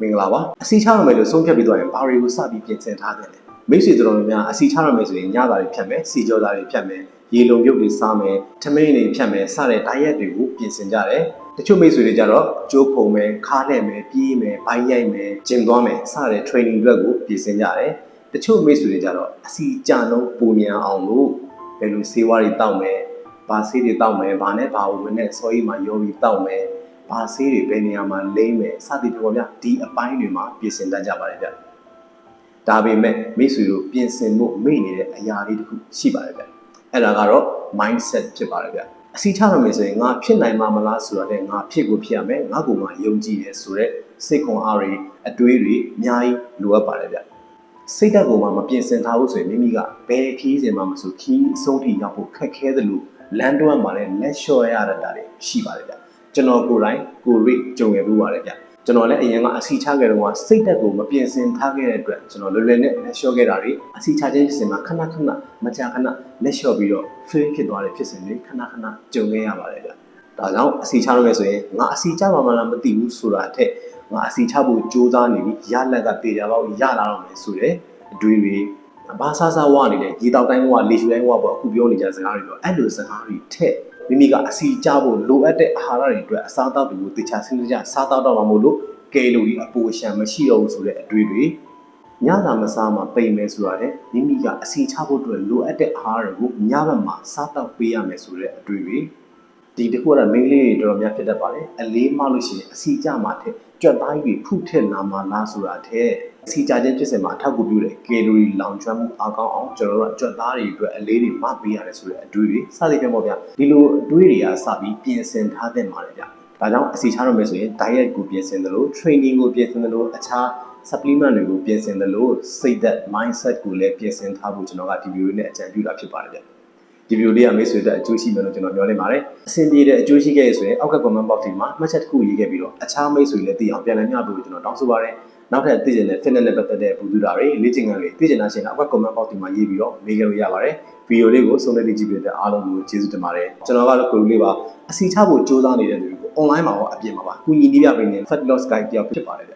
မင်္ဂလာပါအစီချရမယ်လို့ဆုံးဖြတ်ပြီးတော့ရင်ဘာတွေကိုစပြီးပြင်ဆင်ထားတယ်လဲမိတ်ဆွေတို့တော်များများအစီချရမယ်ဆိုရင်ညသားတွေဖြတ်မယ်စီကြောသားတွေဖြတ်မယ်ရေလုံပြုတ်တွေစားမယ်ထမင်းတွေဖြတ်မယ်စတဲ့ diet တွေကိုပြင်ဆင်ကြတယ်တချို့မိတ်ဆွေတွေကြတော့ကြိုးဖုံမယ်ခါးလှည့်မယ်ပြေးမယ်ဘိုင်းရိုက်မယ်ကျင်သွားမယ်စတဲ့ training တွေကိုပြင်ဆင်ကြတယ်တချို့မိတ်ဆွေတွေကြတော့အစီကြလုံးပုံမြန်အောင်လို့ဘယ်လိုစေဝါးတွေတောက်မယ်ဘာဆေးတွေတောက်မယ်ဘာနဲ့ဘာကိုမနဲ့စောကြီးမှာရောပြီးတောက်မယ် ဘာဆေးတွေဘယ်နေရာမှာလိမ့်မယ်စသည်ဖြင့်ပေါ့ဗျာဒီအပိုင်းတွေမှာပြင်ဆင်တတ်ကြပါတယ်ဗျဒါပေမဲ့မိတ်ဆွေတို့ပြင်ဆင်ဖို့မေ့နေတဲ့အရာလေးတစ်ခုရှိပါတယ်ဗျအဲ့ဒါကတော့ mindset ဖြစ်ပါတယ်ဗျအစီချရမယ်ဆိုရင်ငါဖြစ်နိုင်မှာမလားဆိုတော့လည်းငါဖြစ်ကိုဖြစ်ရမယ်ငါကိုမှယုံကြည်တယ်ဆိုတော့စိတ်ခွန်အားတွေအတွေးတွေအများကြီးလိုအပ်ပါတယ်ဗျစိတ်ဓာတ်ကိုမှမပြင်ဆင်ထားဘူးဆိုရင်မိမိကဘယ်ခီးစဉ်မှမဆိုခီးအဆုံးထိရောက်ဖို့ခက်ခဲတယ်လို့လမ်းတွန်းမှာလည်းလက်လျှော့ရတာတွေရှိပါတယ်ဗျ ကျွန်တော်ကိုယ်တိုင်ကိုရိကြုံရဘူးပါတယ်ဗျကျွန်တော်လည်းအရင်ကအစီချခဲ့တော့စိတ်တက်ကိုမပြင်ဆင်ထားခဲ့တဲ့အတွက်ကျွန်တော်လွယ်လွယ်နဲ့လက်လျှော့ခဲ့တာတွေအစီချခြင်းဖြစ်စဉ်မှာခဏခဏမကြာခဏလက်လျှော့ပြီးတော့ fail ဖြစ်သွားတဲ့ဖြစ်စဉ်တွေခဏခဏကြုံခဲ့ရပါတယ်ဗျဒါကြောင့်အစီချရမယ်ဆိုရင်ငါအစီချပါမလားမသိဘူးဆိုတာအထက်ငါအစီချဖို့ကြိုးစားနေပြီရလက်ကတေချာပေါက်ရလာတော့မယ်ဆိုတဲ့အတွေးတွေဘာသာစာဝနေတဲ့ရေတောက်တိုင်းကလေရှူတိုင်းကပေါ့အခုပြောနေကြစကားတွေတော့အဲ့လိုစကားတွေထက် မိမိကအစီကြဖို့လိုအပ်တဲ့အာဟာရတွေအတွက်အစားအသောက်တွေကိုတေချာစဉ်းစားကြစားတောက်တော့မှမို့လို့ကယ်လိုရီအပိုအရှံမရှိတော့ဘူးဆိုတဲ့အတွေ့တွေညသာမစားမှပိန်မယ်ဆိုတာလေမိမိကအစီချဖို့အတွက်လိုအပ်တဲ့အာဟာရကိုညဘက်မှာစားတောက်ပေးရမယ်ဆိုတဲ့အတွေ့တွေ ဒီတစ်ခုကတော့မိန်းကလေးတွေတော်တော်များဖြစ်တတ်ပါတယ်အလေးမလို့ရှိရင်အစီကြမှာထက်ကြွက်သားကြီးတွေဖုထက်လာမှလားဆိုတာထက်အစီကြခြင်းဖြစ်စဉ်မှာအထောက်အကူပြုတဲ့ကယ်လိုရီလောင်ကျွမ်းမှုအကောင်းအောင်ကျွန်တော်တို့ကကြွက်သားတွေအတွက်အလေးတွေမပေးရတယ်ဆိုတဲ့အတွေ့တွေစသဖြင့်ပေါ့ဗျာဒီလိုအတွေ့တွေကစပြီးပြင်ဆင်ထားတဲ့မှာလေဗျာဒါကြောင့်အစီချရမယ်ဆိုရင် diet ကိုပြင်ဆင်တယ်လို့ training ကိုပြင်ဆင်တယ်လို့အခြား supplement တွေကိုပြင်ဆင်တယ်လို့စိတ်သက် mindset ကိုလည်းပြင်ဆင်ထားဖို့ကျွန်တော်ကဒီ video နဲ့အကြံပြုတာဖြစ်ပါတယ်ဗျာ ဒီဗီဒီယိုလေးကမိတ်ဆွေတို့အကျိုးရှိမယ်လို့ကျွန်တော်ပြောနေပါတယ်အဆင်ပြေတဲ့အကျိုးရှိခဲ့ရဆိုရင်အောက်က comment box ဒီမှာမှတ်ချက်တစ်ခုရေးခဲ့ပြီးတော့အခြားမိတ်ဆွေလည်းသိအောင်ပြန်လည်မျှပေးဖို့ကျွန်တော်တောင်းဆိုပါတယ်နောက်ထပ်သိချင်တဲ့ fitness နဲ့ပတ်သက်တဲ့ဘူးတူတာတွေလေ့ကျင့်ခန်းတွေသိချင်တာရှင်အောက်က comment box ဒီမှာရေးပြီးတော့မေးကြလို့ရပါတယ်ဗီဒီယိုလေးကိုဆုံးဖြတ်ကြည့်ပြတဲ့အားလုံးကိုကျေးဇူးတင်ပါတယ်ကျွန်တော်ကတော့ကိုလူလေးပါအစီချဖို့စူးစမ်းနေတဲ့သူတွေကို online မှာရောအပြင်မှာပါကူညီနေပြပေးနေတဲ့ fat loss guide တယောက်ဖြစ်ပါတယ်ဗျ